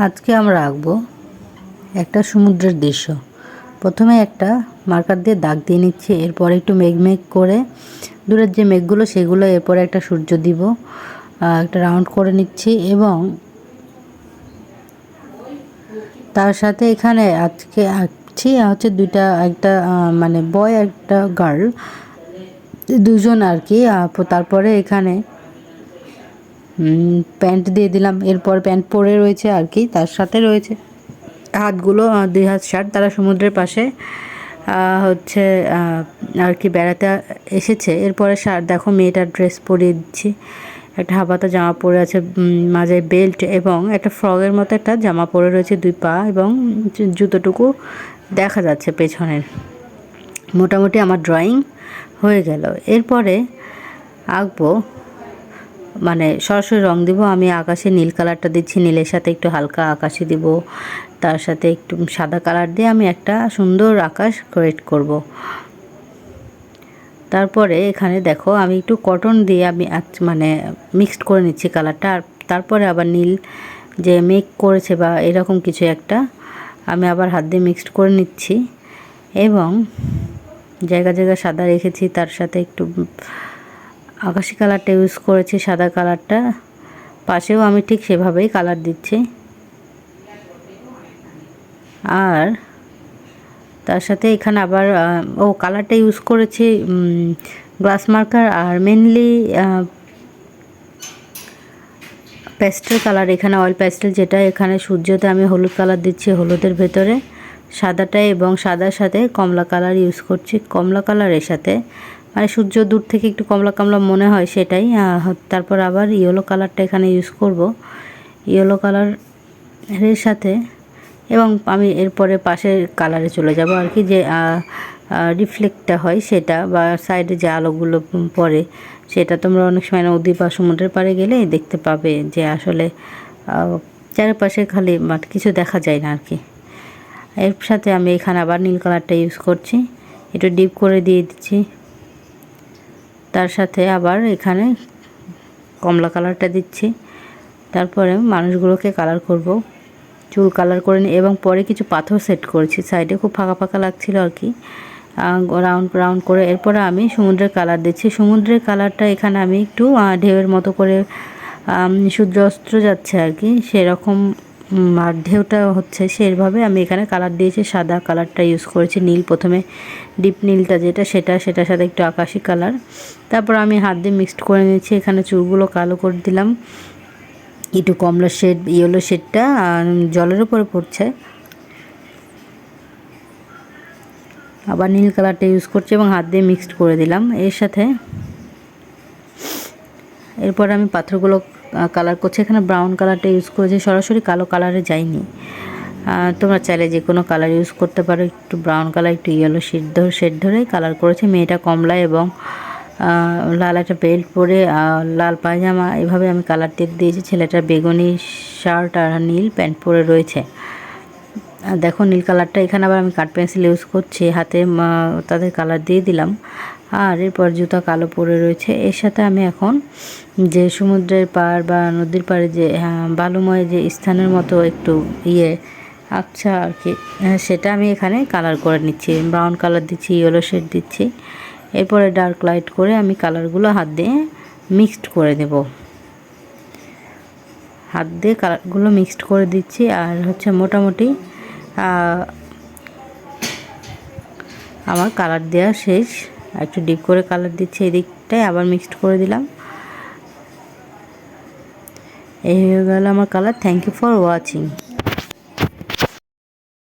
আজকে আমরা আঁকবো একটা সমুদ্রের দৃশ্য। প্রথমে একটা মার্কার দিয়ে দাগ দিয়ে নিচ্ছি, এরপর একটু মেঘ মেঘ করে দূরের যে মেঘগুলো সেগুলো এরপরে একটা সূর্য দিব একটা রাউন্ড করে নিচ্ছি এবং তার সাথে এখানে আজকে আঁকছি হচ্ছে দুইটা, একটা মানে বয়, একটা গার্ল দুজন আর কি তারপরে এখানে প্যান্ট দিয়ে দিলাম। এরপর প্যান্ট পরে রয়েছে আর কি, তার সাথে রয়েছে। হাতগুলো দুই হাত শার্ট, তারা সমুদ্রের পাশে হচ্ছে আর কি বেড়াতে এসেছে। এরপরে শার্ট, দেখো, মেয়েটার ড্রেস পরিয়ে দিচ্ছি। একটা হাবাতা জামা পরে আছে মাঝে বেল্ট এবং একটা ফ্রকের মতো একটা জামা পরে রয়েছে দুই পা এবং জুতোটুকু দেখা যাচ্ছে পেছনের। মোটামুটি আমার ড্রয়িং হয়ে গেল। এরপরে আঁকবো মানে সরাসরি রং দিব, আমি আকাশে নীল কালারটা দিচ্ছি, নীলের সাথে একটু হালকা আকাশে দিব, তার সাথে একটু সাদা কালার দিয়ে আমি একটা সুন্দর আকাশ ক্রিয়েট করব। তারপরে এখানে দেখো, আমি একটু কটন দিয়ে আমি মানে মিক্সড করে নিচ্ছি কালারটা, আর তারপরে আবার নীল যে মেক করেছে বা এরকম কিছু একটা, আমি আবার হাত দিয়ে মিক্সড করে নিচ্ছি। এবং জায়গা জায়গা সাদা রেখেছি, তার সাথে একটু আকাশি কালারটা ইউজ করেছি, সাদা কালারটা। পাশেও আমি ঠিক সেভাবেই কালার দিচ্ছি। আর তার সাথে এখানে আবার ও কালারটা ইউজ করেছি গ্লাস মার্কার আর মেনলি প্যাস্টেল কালার। এখানে অয়েল প্যাস্টেল যেটা, এখানে সূর্যতে আমি হলুদ কালার দিচ্ছি হলুদের ভেতরে। সাদাটা এবং সাদার সাথে কমলা কালার ইউজ করছি। কমলা কালারের সাথে মানে সূর্য দূর থেকে একটু কমলা কমলা মনে হয় সেটাই তারপর আবার ইয়েলো কালারটা এখানে ইউজ করব। ইয়েলো কালারের সাথে, এবং আমি এরপরে পাশের কালারে চলে যাব আর কি, যে রিফ্লেক্টটা হয় সেটা, বা সাইডে যে আলোগুলো পড়ে সেটা তোমরা অনেক সময় নদী বা সমুদ্রের পাড়ে গেলে দেখতে পাবে যে আসলে চারপাশে খালি মাঠ, কিছু দেখা যায় না আর কি। এর সাথে আমি এখানে আবার নীল কালারটা ইউজ করছি, একটু ডিপ করে দিয়ে দিচ্ছি। তার সাথে আবার এখানে কমলা কালারটা দিচ্ছি। তারপরে মানুষগুলোকে কালার করব। চুল কালার করে নিই এবং পরে কিছু পাথর সেট করেছি। সাইডে খুব ফাঁকা ফাঁকা লাগছিল আর কি। রাউন্ড রাউন্ড করে এরপরে আমি সমুদ্রের কালার দিচ্ছি। সমুদ্রের কালারটা এখানে আমি একটু ঢেউয়ের মতো করে সূর্য অস্ত্র যাচ্ছে আর কি। সেরকম আর ঢেউটা হচ্ছে সেভাবে আমি এখানে কালার দিয়েছি, সাদা কালারটা ইউজ করেছি, নীল প্রথমে ডিপ নীলটা যেটা সেটা, সেটার সাথে একটু আকাশি কালার তারপর আমি হাত দিয়ে মিক্সড করে নিয়েছি, এখানে চুলগুলো কালো করে দিলাম। একটু কমলা শেড ইয়েলো শেডটা আর জলের উপরে পড়ছে। আবার নীল কালারটা ইউজ করছি এবং হাত দিয়ে মিক্সড করে দিলাম। এর সাথে এরপর আমি পাথরগুলো কালার করছি। এখানে ব্রাউন কালারটা ইউজ করেছি। সরাসরি কালো কালারে যাইনি তোমরা চাইলে যে কোনো কালার ইউজ করতে পারো। একটু ব্রাউন কালার একটু ইয়েলো শেড ধরে শেড ধরে কালার করেছি। মেয়েটা কমলা এবং লাল একটা বেল্ট পরে লাল পায়জামা। এভাবে আমি কালার দিয়ে দিয়েছি। ছেলেটা বেগুনি শার্ট আর নীল প্যান্ট পরে রয়েছে। দেখো নীল কালারটা এখানে আবার আমি কাঠ পেন্সিল ইউজ করছি। হাতে তাদের কালার দিয়ে দিলাম। আর এরপর জুতা কালো পরে রয়েছে। এর সাথে আমি এখন যে সমুদ্রের পাড় বা নদীর পাড়ে যে বালুময় যে স্থানের মতো একটু ইয়ে আচ্ছা আর কি আহ, সেটা আমি এখানে কালার করে নিচ্ছি। ব্রাউন কালার দিচ্ছি ইয়েলো শেড দিচ্ছি। এরপরে ডার্ক লাইট করে আমি কালারগুলো হাত দিয়ে মিক্সড করে দেব। হাত দিয়ে কালারগুলো মিক্সড করে দিচ্ছি আর হচ্ছে মোটামুটি আমার কালার দেওয়া শেষ। একটু ডিপ করে কালার দিচ্ছি এদিকটায়, আবার মিক্সড করে দিলাম। এই হয়ে গেল আমার colour. Thank you for watching